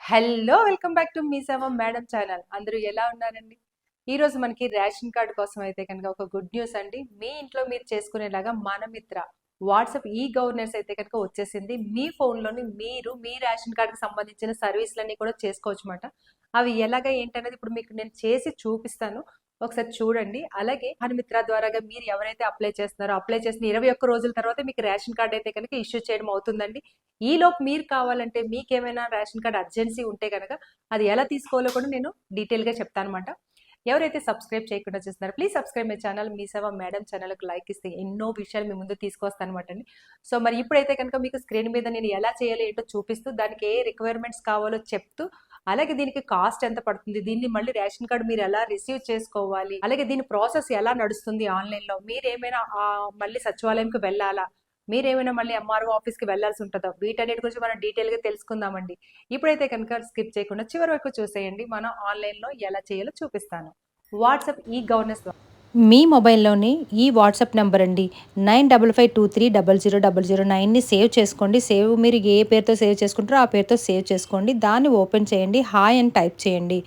Hello welcome back to Mee Seva madam channel. అందరూ ఎలా ఉన్నారండి? ఈరోజు మనకి రేషన్ కార్డు కోసం అయితే కనుక ఒక గుడ్ న్యూస్ అండి. మీ ఇంట్లో మీరు చేసుకునేలాగా మన మిత్ర వాట్సాప్ ఈ గవర్నెన్స్ అయితే కనుక వచ్చేసింది. మీ ఫోన్లోని మీరు మీ రేషన్ కార్డుకి సంబంధించిన సర్వీసులన్నీ కూడా చేసుకోవచ్చు అన్నమాట అవి ఎలాగ ఏంటనేది ఇప్పుడు మీకు నేను చేసి చూపిస్తాను. ఒకసారి చూడండి. అలాగే హనుమిత్ర ద్వారాగా మీరు ఎవరైతే అప్లై చేస్తున్నారో అప్లై చేసిన ఇరవై ఒక్క రోజుల తర్వాత మీకు రేషన్ కార్డ్ అయితే కనుక ఇష్యూ చేయడం అవుతుందండి. ఈలోపు మీరు కావాలంటే మీకేమైనా రేషన్ కార్డ్ అర్జెన్సీ ఉంటే కనుక అది ఎలా తీసుకోవాలో కూడా నేను డీటెయిల్గా చెప్తాను అనమాట ఎవరైతే సబ్స్క్రైబ్ చేయకుండా చూస్తున్నారో please subscribe my channel Mee Seva madam ఛానల్కి లైక్ ఇస్తే ఎన్నో విషయాలు మీ ముందు తీసుకొస్తానమాట అండి సో మరి ఇప్పుడైతే కనుక మీకు స్క్రీన్ మీద నేను ఎలా చేయాలి ఏంటో చూపిస్తూ దానికి ఏ రిక్వైర్మెంట్స్ కావాలో చెప్తూ అలాగే దీనికి కాస్ట్ ఎంత పడుతుంది? దీన్ని మళ్ళీ రేషన్ కార్డు మీరు ఎలా రిసీవ్ చేసుకోవాలి? అలాగే దీని ప్రాసెస్ ఎలా నడుస్తుంది ఆన్లైన్లో మీరు ఏమైనా మళ్ళీ సచివాలయంకి వెళ్ళాలా? మీరేమైనా మళ్ళీ ఎంఆర్ఓ ఆఫీస్కి వెళ్ళాల్సి ఉంటుందో? వీటన్నిటి గురించి మనం డీటెయిల్గా తెలుసుకుందామండి. ఇప్పుడైతే కనుక స్కిప్ చేయకుండా చివరి వరకు చూసేయండి. మనం ఆన్లైన్లో ఎలా చేయాలో చూపిస్తాను. వాట్సాప్ ఈ గవర్నెన్స్ మీ మొబైల్లోని ఈ వాట్సాప్ నెంబర్ అండి. Nine double five two three double zero double zero నైన్ని save చేసుకోండి. సేవ్ మీరు ఏ పేరుతో సేవ్ చేసుకుంటారో ఆ పేరుతో సేవ్ చేసుకోండి. దాన్ని ఓపెన్ చేయండి. హాయ్ అని టైప్ చేయండి.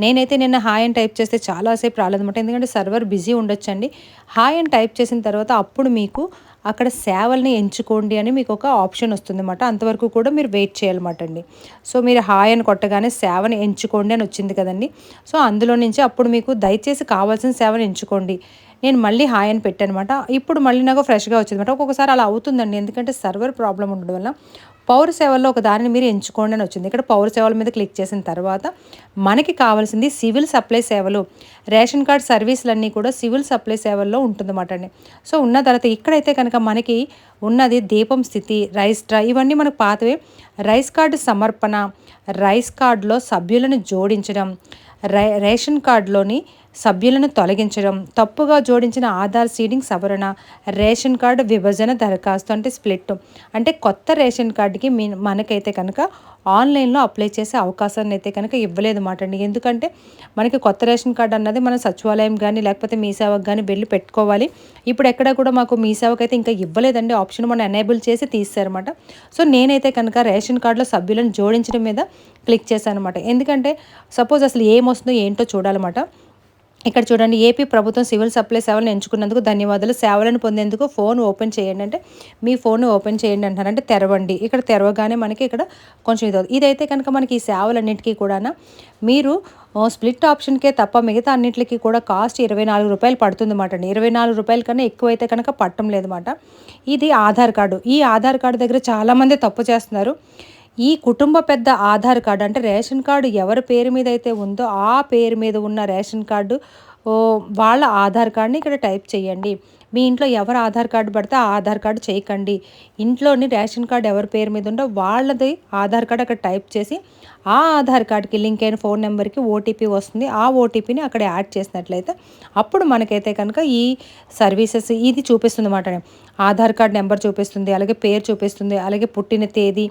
నేనైతే నిన్న హాయ్ అని టైప్ చేస్తే చాలాసేపు రాలేదన్నమాట. ఎందుకంటే సర్వర్ బిజీ ఉండొచ్చండి. హాయ్ అని టైప్ చేసిన తర్వాత అప్పుడు మీకు అక్కడ సేవల్ని ఎంచుకోండి అని మీకు ఒక ఆప్షన్ వస్తుందన్నమాట. అంతవరకు కూడా మీరు వెయిట్ చేయాలన్నమాట అండి సో మీరు హాయ్ అని కొట్టగానే సేవని ఎంచుకోండి అని వచ్చింది కదండి. సో అందులో నుంచి అప్పుడు మీకు దయచేసి కావాల్సిన సేవను ఎంచుకోండి. నేను మళ్ళీ హాయ్ అని పెట్టానమాట ఇప్పుడు మళ్ళీ నాకు ఫ్రెష్గా వచ్చింది అనమాట ఒక్కొక్కసారి అలా అవుతుందండి. ఎందుకంటే సర్వర్ ప్రాబ్లం ఉండడం వల్ల పౌర సేవల్లో ఒక దానిని మీరు ఎంచుకోండి అని వచ్చింది. ఇక్కడ పౌర సేవల మీద క్లిక్ చేసిన తర్వాత మనకి కావాల్సింది సివిల్ సప్లై సేవలు. రేషన్ కార్డ్ సర్వీసులన్నీ కూడా సివిల్ సప్లై సేవల్లో ఉంటుందన్నమాట అండి. సో ఉన్న తర్వాత ఇక్కడైతే కనుక మనకి ఉన్నది దీపం స్థితి రైస్ డ్రా ఇవన్నీ మనకు పాతవే. రైస్ కార్డు సమర్పణ రైస్ కార్డులో సభ్యులను జోడించడం రై రేషన్ కార్డులోని సభ్యులను తొలగించడం తప్పుగా జోడించిన ఆధార్ సీడింగ్ సవరణ రేషన్ కార్డు విభజన దరఖాస్తు అంటే స్ప్లిట్. అంటే కొత్త రేషన్ కార్డుకి మీ మనకైతే కనుక ఆన్లైన్లో అప్లై చేసే అవకాశాన్ని అయితే కనుక ఇవ్వలేదు మాట అండి. ఎందుకంటే మనకి కొత్త రేషన్ కార్డు అన్నది మనం సచివాలయం కానీ లేకపోతే మీ సేవకు కానీ వెళ్ళి పెట్టుకోవాలి. ఇప్పుడు ఎక్కడ కూడా మాకు మీ సేవకు అయితే ఇంకా ఇవ్వలేదండి. ఆప్షన్ మనం ఎనేబుల్ చేసి తీస్తారన్నమాట సో నేనైతే కనుక రేషన్ కార్డులో సభ్యులను జోడించడం మీద క్లిక్ చేశాను అనమాట ఎందుకంటే సపోజ్ అసలు ఏమొస్తుందో ఏంటో చూడాలన్నమాట ఇక్కడ చూడండి ఏపీ ప్రభుత్వం సివిల్ సప్లై సేవలను ఎంచుకున్నందుకు ధన్యవాదాలు. సేవలను పొందేందుకు ఫోన్ ఓపెన్ చేయండి అంటే మీ ఫోన్ ఓపెన్ చేయండి అంటారు అంటే తెరవండి. ఇక్కడ తెరవగానే మనకి ఇక్కడ కొంచెం ఇది అవుతుంది. ఇదైతే కనుక మనకి ఈ సేవలన్నింటికీ కూడా మీరు స్ప్లిట్ ఆప్షన్కే తప్ప మిగతా అన్నింటికి కూడా కాస్ట్ ఇరవై నాలుగు రూపాయలు పడుతుంది అన్నమాట అండి. ఇరవై నాలుగు రూపాయల కన్నా ఎక్కువైతే కనుక పట్టడం లేదన్నమాట ఇది ఆధార్ కార్డు. ఈ ఆధార్ కార్డు దగ్గర చాలామంది తప్పు చేస్తున్నారు. ఈ కుటుంబ పెద్ద ఆధార్ కార్డు అంటే రేషన్ కార్డు ఎవరి పేరు మీద అయితే ఉందో ఆ పేరు మీద ఉన్న రేషన్ కార్డు వాళ్ళ ఆధార్ కార్డుని ఇక్కడ టైప్ చేయండి. మీ ఇంట్లో ఎవరు ఆధార్ కార్డు పడితే ఆ ఆధార్ కార్డు చేయకండి. ఇంట్లోని రేషన్ కార్డు ఎవరి పేరు మీద ఉందో వాళ్ళది ఆధార్ కార్డు అక్కడ టైప్ చేసి ఆ ఆధార్ కార్డుకి లింక్ అయిన ఫోన్ నెంబర్కి ఓటీపీ వస్తుంది. ఆ ఓటీపీని అక్కడ యాడ్ చేసినట్లయితే అప్పుడు మనకైతే కనుక ఈ సర్వీసెస్ ఇది చూపిస్తుంది అన్నమాట ఆధార్ కార్డ్ నెంబర్ చూపిస్తుంది అలాగే పేరు చూపిస్తుంది అలాగే పుట్టిన తేదీ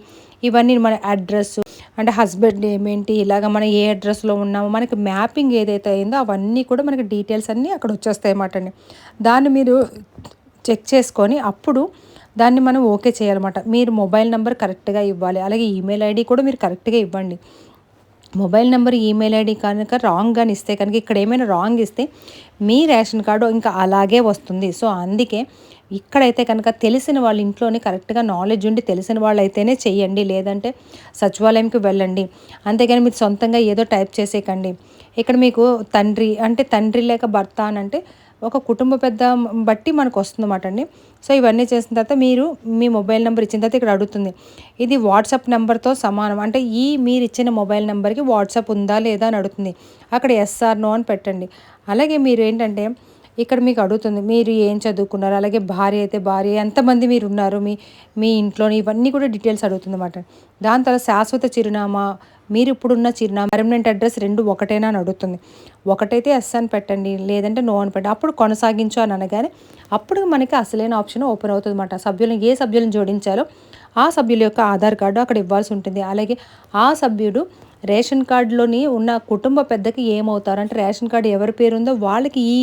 ఇవన్నీ మన అడ్రస్సు. అంటే హస్బెండ్ ఏమేంటి ఇలాగ మనం ఏ అడ్రస్లో ఉన్నామో మనకి మ్యాపింగ్ ఏదైతే అయిందో అవన్నీ కూడా మనకి డీటెయిల్స్ అన్నీ అక్కడ వచ్చేస్తాయి అన్నమాట అండి. దాన్ని మీరు చెక్ చేసుకొని అప్పుడు దాన్ని మనం ఓకే చేయాలన్నమాట. మీరు మొబైల్ నెంబర్ కరెక్ట్గా ఇవ్వాలి. అలాగే ఈమెయిల్ ఐడి కూడా మీరు కరెక్ట్గా ఇవ్వండి. మొబైల్ నెంబర్ ఈమెయిల్ ఐడి కనుక రాంగ్ కానీ ఇస్తే కనుక ఇక్కడ ఏమైనా రాంగ్ ఇస్తే మీ రేషన్ కార్డు ఇంకా అలాగే వస్తుంది. సో అందుకే ఇక్కడైతే కనుక తెలిసిన వాళ్ళ ఇంట్లోనే కరెక్ట్గా నాలెడ్జ్ ఉండి తెలిసిన వాళ్ళు అయితేనే చెయ్యండి. లేదంటే సచివాలయంకి వెళ్ళండి. అంతేగాని మీరు సొంతంగా ఏదో టైప్ చేసేయకండి. ఇక్కడ మీకు తండ్రి అంటే తండ్రి లేక భర్త అని అంటే ఒక కుటుంబ పెద్ద బట్టి మనకు వస్తుందన్నమాట అండి. సో ఇవన్నీ చేసిన తర్వాత మీరు మీ మొబైల్ నెంబర్ ఇచ్చిన తర్వాత ఇక్కడ అడుగుతుంది. ఇది వాట్సాప్ నెంబర్తో సమానం. అంటే ఈ మీరు ఇచ్చిన మొబైల్ నెంబర్కి వాట్సాప్ ఉందా లేదా అని అడుగుతుంది. అక్కడ ఎస్ఆర్ నో అని పెట్టండి. అలాగే మీరు ఏంటంటే ఇక్కడ మీకు అడుగుతుంది మీరు ఏం చదువుకున్నారు? అలాగే భార్య అయితే భార్య ఎంతమంది మీరు ఉన్నారు? మీ మీ ఇంట్లోని ఇవన్నీ కూడా డీటెయిల్స్ అడుగుతుంది అన్నమాట దాని తర్వాత శాశ్వత చిరునామా మీరు ఇప్పుడున్న చిరునామా పర్మనెంట్ అడ్రస్ రెండు ఒకటేనా అని అడుగుతుంది. ఒకటైతే ఎస్ అని పెట్టండి లేదంటే నో అని పెట్టండి. అప్పుడు కొనసాగించు అని అనగానే అప్పుడు మనకి అసలైన ఆప్షన్ ఓపెన్ అవుతుంది అన్నమాట సభ్యులను ఏ సభ్యులను జోడించాలో ఆ సభ్యుల యొక్క ఆధార్ కార్డు అక్కడ ఇవ్వాల్సి ఉంటుంది. అలాగే ఆ సభ్యుడు రేషన్ కార్డులోని ఉన్న కుటుంబ పెద్దకి ఏమవుతారు? అంటే రేషన్ కార్డు ఎవరి పేరు ఉందో వాళ్ళకి ఈ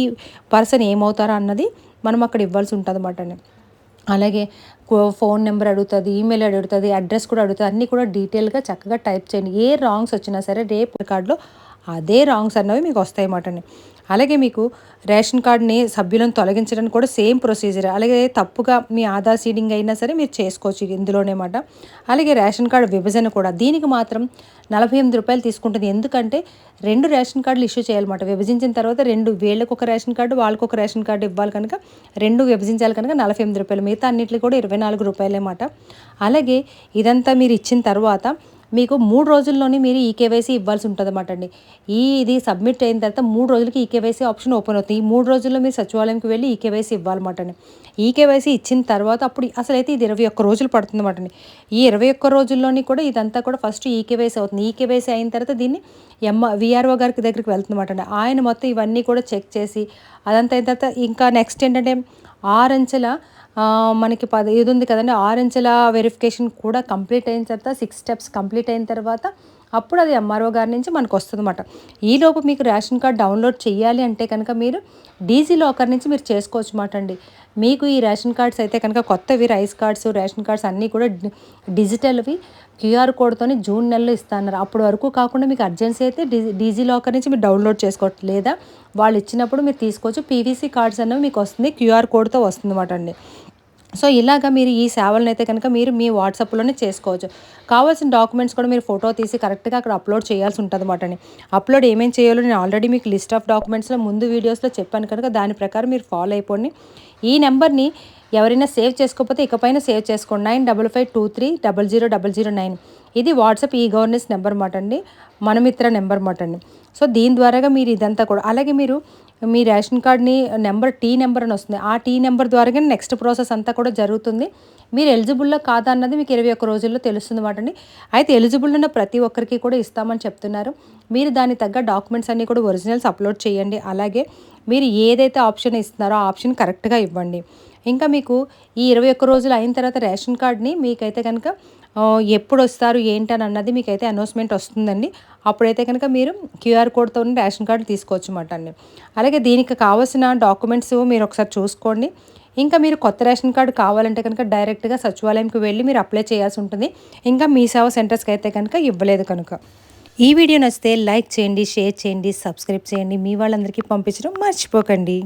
పర్సన్ ఏమవుతారో అన్నది మనం అక్కడ ఇవ్వాల్సి ఉంటుంది అన్నమాట అలాగే ఫోన్ నెంబర్ అడుగుతుంది ఈమెయిల్ అడుగుతుంది అడ్రస్ కూడా అడుగుతుంది అన్నీ కూడా డీటెయిల్గా చక్కగా టైప్ చేయండి. ఏ రాంగ్స్ వచ్చినా సరే రేపు కార్డులో అదే రాంగ్స్ అన్నవి మీకు వస్తాయి అన్నమాట అలాగే మీకు రేషన్ కార్డుని సభ్యులను తొలగించడానికి కూడా సేమ్ ప్రొసీజర్ అలాగే తప్పుగా మీ ఆధార్ సీడింగ్ అయినా సరే మీరు చేసుకోవచ్చు ఇందులోనే మాట. అలాగే రేషన్ కార్డు విభజన కూడా దీనికి మాత్రం నలభై ఎనిమిది రూపాయలు తీసుకుంటుంది. ఎందుకంటే రెండు రేషన్ కార్డులు ఇష్యూ చేయాలన్నమాట విభజించిన తర్వాత రెండు వీళ్ళకి ఒక రేషన్ కార్డు వాళ్ళకు ఒక రేషన్ కార్డు ఇవ్వాలి కనుక రెండు విభజించాలి కనుక నలభై ఎనిమిది రూపాయలు. మిగతా అన్నిటికీ కూడా ఇరవై నాలుగు రూపాయలే మాట. అలాగే ఇదంతా మీరు ఇచ్చిన తర్వాత మీకు మూడు రోజుల్లోనే మీరు ఈ కేవైసీ ఇవ్వాల్సి ఉంటుంది అన్నమాట అండి. ఈ ఇది సబ్మిట్ అయిన తర్వాత మూడు రోజులకి ఈ కేవైసీ ఆప్షన్ ఓపెన్ అవుతుంది. ఈ మూడు రోజుల్లో మీరు సచివాలయంకి వెళ్ళి ఈ కేవైసీ ఇవ్వాలన్నమాట అండి. ఈ కేవైసీ ఇచ్చిన తర్వాత అప్పుడు అసలు అయితే ఇది ఇరవై ఒక్క రోజులు పడుతుంది అన్నమాట అండి. ఈ ఇరవై ఒక్క రోజుల్లోని కూడా ఇదంతా కూడా ఫస్ట్ ఈ కేవైసీ అవుతుంది. ఈ కేవైసీ అయిన తర్వాత దీన్ని ఎమ్మ విఆర్ఓ గారికి దగ్గరికి వెళ్తుందన్నమాట అండి. ఆయన మొత్తం ఇవన్నీ కూడా చెక్ చేసి అదంతా అయిన తర్వాత ఇంకా నెక్స్ట్ ఏంటంటే ఆరంచెల మనకి పద ఇది ఉంది కదండి? ఆరంచెల వెరిఫికేషన్ కూడా కంప్లీట్ అయిన తర్వాత సిక్స్ స్టెప్స్ కంప్లీట్ అయిన తర్వాత అప్పుడు అది ఎంఆర్ఓ గారి నుంచి మనకు వస్తుంది అనమాట ఈలోపు మీకు రేషన్ కార్డ్ డౌన్లోడ్ చేయాలి అంటే కనుక మీరు డీజీ లాకర్ నుంచి మీరు చేసుకోవచ్చు అన్నమాట అండి. మీకు ఈ రేషన్ కార్డ్స్ అయితే కనుక కొత్తవి రైస్ కార్డ్స్ రేషన్ కార్డ్స్ అన్నీ కూడా డిజిటల్వి క్యూఆర్ కోడ్తోని జూన్ నెలలో ఇస్తున్నారు అప్పటి వరకు కాకుండా మీకు అర్జెన్సీ అయితే డీ డీజీ లాకర్ నుంచి మీరు డౌన్లోడ్ చేసుకోవచ్చు లేదా వాళ్ళు ఇచ్చినప్పుడు మీరు తీసుకోవచ్చు. పీవీసీ కార్డ్స్ అనేవి మీకు వస్తుంది క్యూఆర్ కోడ్తో వస్తుంది అనమాట అండి. సో ఇలాగా మీరు ఈ సేవలను అయితే కనుక మీరు మీ వాట్సాప్లోనే చేసుకోవచ్చు. కావాల్సిన డాక్యుమెంట్స్ కూడా మీరు ఫోటో తీసి కరెక్ట్గా అక్కడ అప్లోడ్ చేయాల్సి ఉంటుంది అనమాట అప్లోడ్ ఏమేమి చేయాలో నేను ఆల్రెడీ మీకు లిస్ట్ ఆఫ్ డాక్యుమెంట్స్లో ముందు వీడియోస్లో చెప్పాను కనుక దాని ప్రకారం మీరు ఫాలో అయిపోండి. ఈ నెంబర్ని ఎవరైనా సేవ్ చేసుకోకపోతే ఇకపైన సేవ్ చేసుకోండి. Nine double five two three double zero double zero nine. ఇది వాట్సాప్ ఈ గవర్నెన్స్ నెంబర్ మాట అండి. మనమిత్ర నెంబర్ మాట అండి. సో దీని ద్వారాగా మీరు ఇదంతా కూడా అలాగే మీరు మీ రేషన్ కార్డ్ని నెంబర్ టీ నెంబర్ అని వస్తుంది. ఆ టీ నెంబర్ ద్వారా నెక్స్ట్ ప్రాసెస్ అంతా కూడా జరుగుతుంది. మీరు ఎలిజిబుల్లో కాదా అన్నది మీకు ఇరవై ఒక్క రోజుల్లో తెలుస్తుంది మాటండి అయితే ఎలిజిబుల్ ఉన్న ప్రతి ఒక్కరికి కూడా ఇస్తామని చెప్తున్నారు. మీరు దానికి తగ్గ డాక్యుమెంట్స్ అన్నీ కూడా ఒరిజినల్స్ అప్లోడ్ చేయండి. అలాగే మీరు ఏదైతే ఆప్షన్ ఇస్తున్నారో ఆ ఆప్షన్ కరెక్ట్గా ఇవ్వండి. ఇంకా మీకు ఈ ఇరవై ఒక్క రోజులు అయిన తర్వాత రేషన్ కార్డ్ని మీకైతే కనుక ఎప్పుడు వస్తారు ఏంటని అన్నది మీకైతే అనౌన్స్మెంట్ వస్తుందండి. అప్పుడైతే కనుక మీరు క్యూఆర్ కోడ్తో రేషన్ కార్డు తీసుకోవచ్చు అన్నమాట అండి. అలాగే దీనికి కావాల్సిన డాక్యుమెంట్స్ మీరు ఒకసారి చూసుకోండి. ఇంకా మీరు కొత్త రేషన్ కార్డు కావాలంటే కనుక డైరెక్ట్గా సచివాలయంకి వెళ్ళి మీరు అప్లై చేయాల్సి ఉంటుంది. ఇంకా మీ సేవ సెంటర్స్కి అయితే కనుక ఇవ్వలేదు కనుక. ఈ వీడియో నచ్చితే లైక్ చేయండి షేర్ చేయండి సబ్స్క్రైబ్ చేయండి. మీ వాళ్ళందరికీ పంపించడం మర్చిపోకండి.